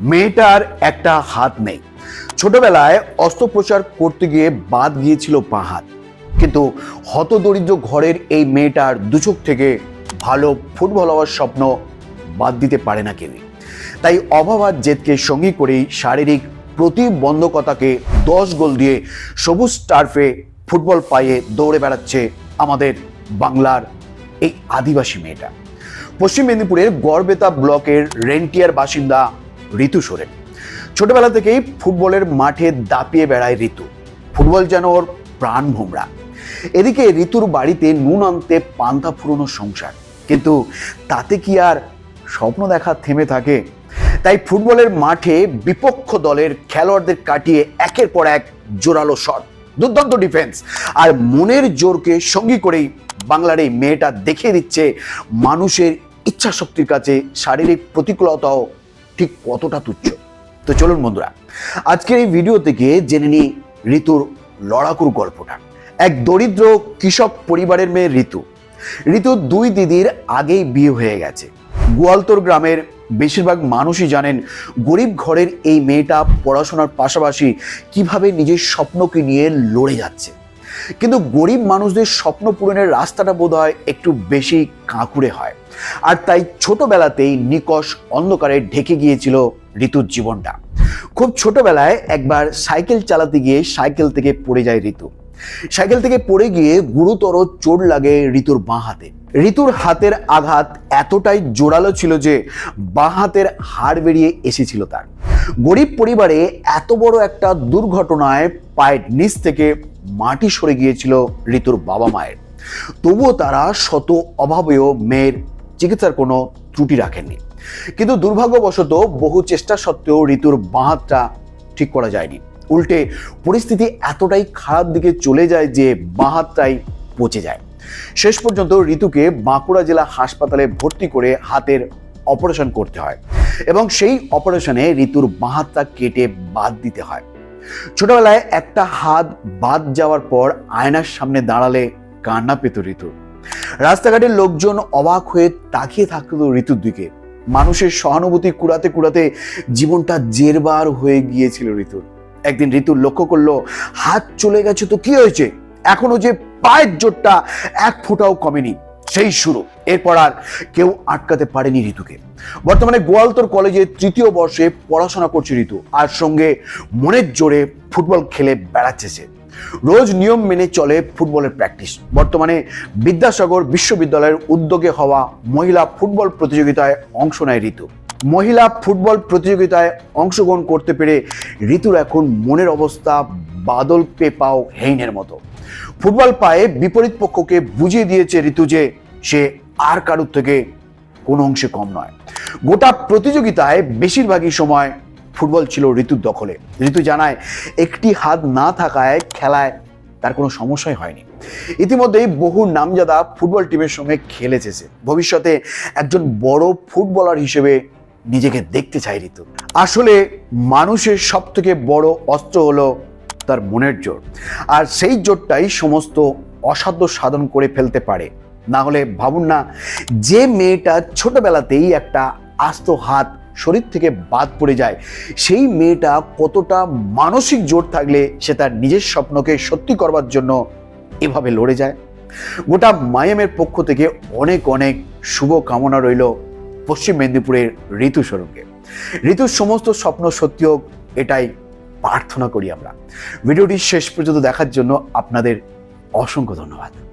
মেয়েটার একটা হাত নেই। ছোটবেলায় অস্ত্রোপচার করতে গিয়ে বাদ গিয়েছিল বাঁ হাত। কিন্তু হতদরিদ্র ঘরের এই মেয়েটার দুচোখ থেকে ভালো ফুটবল হওয়ার স্বপ্ন বাদ দিতে পারে না কেউই। তাই অভাব আর জেদকে সঙ্গী করেই শারীরিক প্রতিবন্ধকতাকে দশ গোল দিয়ে সবুজ টার্ফে ফুটবল পায়ে দৌড়ে বেড়াচ্ছে আমাদের বাংলার এই আদিবাসী মেয়েটা। পশ্চিম মেদিনীপুরের গড়বেতা ব্লকের রেন্টিয়ার বাসিন্দা ঋতু সোরেন। ছোটবেলা থেকেই ফুটবলের মাঠে দাপিয়ে বেড়ায় ঋতু। ফুটবল যেন ওর প্রাণ ভোমরা। এদিকে ঋতুর বাড়িতে নুন আনতে পান্তা ফুরোনো সংসার। কিন্তু তাতে কি আর স্বপ্ন দেখা থেমে থাকে? তাই ফুটবলের মাঠে বিপক্ষ দলের খেলোয়াড়দের কাটিয়ে একের পর এক জোরালো শট। দুর্দান্ত ডিফেন্স। আর মনের জোরকে সঙ্গী করেই বাংলার এই মেয়েটা দেখিয়ে দিচ্ছে মানুষের ইচ্ছা শক্তির কাছে শারীরিক প্রতিকূলতাও ঠিক কতটা তুচ্ছ? তো চলুন বন্ধুরা, আজকের এই ভিডিও থেকে জেনে নিই ঋতুর লড়াকুর গল্পটা। এক দরিদ্র কৃষক পরিবারের মেয়ে ঋতু। ঋতুর দুই দিদির আগেই বিয়ে হয়ে গেছে। গোয়ালতোর গ্রামের বেশিরভাগ মানুষই জানেন গরিব ঘরের এই মেয়েটা পড়াশোনার পাশাপাশি কীভাবে নিজের স্বপ্নকে নিয়ে লড়ে যাচ্ছে। কিন্তু গরিব মানুষদের স্বপ্ন পূরণের রাস্তাটা বোধ হয় একটু বেশি কাঁকুড়ে হয়। আর তাই ছোটবেলাতেই নিকষ অন্ধকারে ঢেকে গিয়েছিল ঋতুর জীবনটা। খুব ছোটবেলায় একবার সাইকেল চালাতে গিয়ে সাইকেল থেকে পড়ে যায় ঋতু। সাইকেল থেকে পড়ে গিয়ে গুরুতর চোট লাগে ঋতুর বাঁ হাতে। ঋতুর হাতের আঘাত এতটাই জোরালো ছিল যে বাঁ হাতের হাড় বেরিয়ে এসেছিল তার। গরিব পরিবারে এত বড় একটা দুর্ঘটনায় পায়ের নিচ থেকে মাটি সরে গিয়েছিল ঋতুর বাবা মায়ের। তবুও তারা শত অভাবেও মেয়ের চিকিৎসার কোনো ত্রুটি রাখেননি। কিন্তু দুর্ভাগ্যবশত বহু চেষ্টা সত্ত্বেও ঋতুর বাঁ হাতটা ঠিক করা যায়নি। উল্টে পরিস্থিতি এতটাই খারাপ দিকে চলে যায় যে বাঁ হাতটাই পচে যায়। শেষ পর্যন্ত ঋতুকে বাঁকুড়া জেলা হাসপাতালে ভর্তি করে হাতের অপারেশন করতে হয় এবং সেই অপারেশনে ঋতুর বাঁ হাতটা কেটে বাদ দিতে হয়। ছোটবেলায় একটা হাত বাদ যাওয়ার পর আয়নার সামনে দাঁড়ালে কান্না পেত ঋতু রাস্তাঘাটের লোকজন অবাক হয়ে তাকিয়ে থাকতো ঋতুর দিকে। মানুষের সহানুভূতি কুড়াতে কুড়াতে জীবনটা জেরবার হয়ে গিয়েছিল ঋতুর। একদিন ঋতুর লক্ষ্য করল, হাত চলে গেছে তো কি হয়েছে? এখনও যে পায়ের জোরটা এক ফুটাও কমেনি। সেই শুরু। এরপর আর কেউ আটকাতে পারেনি ঋতুকে। বর্তমানে গোয়ালতোর কলেজে তৃতীয় বর্ষে পড়াশোনা করছে ঋতু। আর সঙ্গে মনের জোরে ফুটবল খেলে বেড়াচ্ছে সে। রোজ নিয়ম মেনে চলে ফুটবলের প্র্যাকটিস। বর্তমানে বিদ্যাসাগর বিশ্ববিদ্যালয়ের উদ্যোগে হওয়া মহিলা ফুটবল প্রতিযোগিতায় অংশ নেয় ঋতু। মহিলা ফুটবল প্রতিযোগিতায় অংশগ্রহণ করতে পেরে ঋতুর এখন মনের অবস্থা বাদল পেপাও হেইনের মতো। ফুটবল পায়ে বিপরীত পক্ষকে বুঝিয়ে দিয়েছে ঋতু যে সে আর কারুর থেকে কোনো অংশে কম নয়। গোটা প্রতিযোগিতায় বেশিরভাগই সময় ফুটবল ছিল ঋতুর দখলে। ঋতু জানায়, একটি হাত না থাকায় খেলায় তার কোনো সমস্যাই হয়নি। ইতিমধ্যেই বহু নামজাদা ফুটবল টিমের সঙ্গে খেলেছে সে। ভবিষ্যতে একজন বড় ফুটবলার হিসেবে নিজেকে দেখতে চাই ঋতু। আসলে মানুষের সব থেকে বড় অস্ত্র হলো তার মনের জোর। আর সেই জোরটাই সমস্ত অসাধ্য সাধন করে ফেলতে পারে। না হলে ভাবুন না, যে মেয়েটা ছোটবেলাতেই একটা আস্ত হাত শরীর থেকে বাদ পড়ে যায়। সেই মেয়েটা কতটা মানসিক জোর থাকলে সে তার নিজের স্বপ্নকে সত্যি করবার জন্য এভাবে লড়ে যায়? গোটা মায়ামের পক্ষ থেকে অনেক অনেক শুভ কামনা রইল পশ্চিম মেদিনীপুরের ঋতু স্বরূপকে। ঋতুর সমস্ত স্বপ্ন সত্যি হোক, এটাই প্রার্থনা করি আমরা। ভিডিওটি শেষ পর্যন্ত দেখার জন্য আপনাদের অসংখ্য ধন্যবাদ।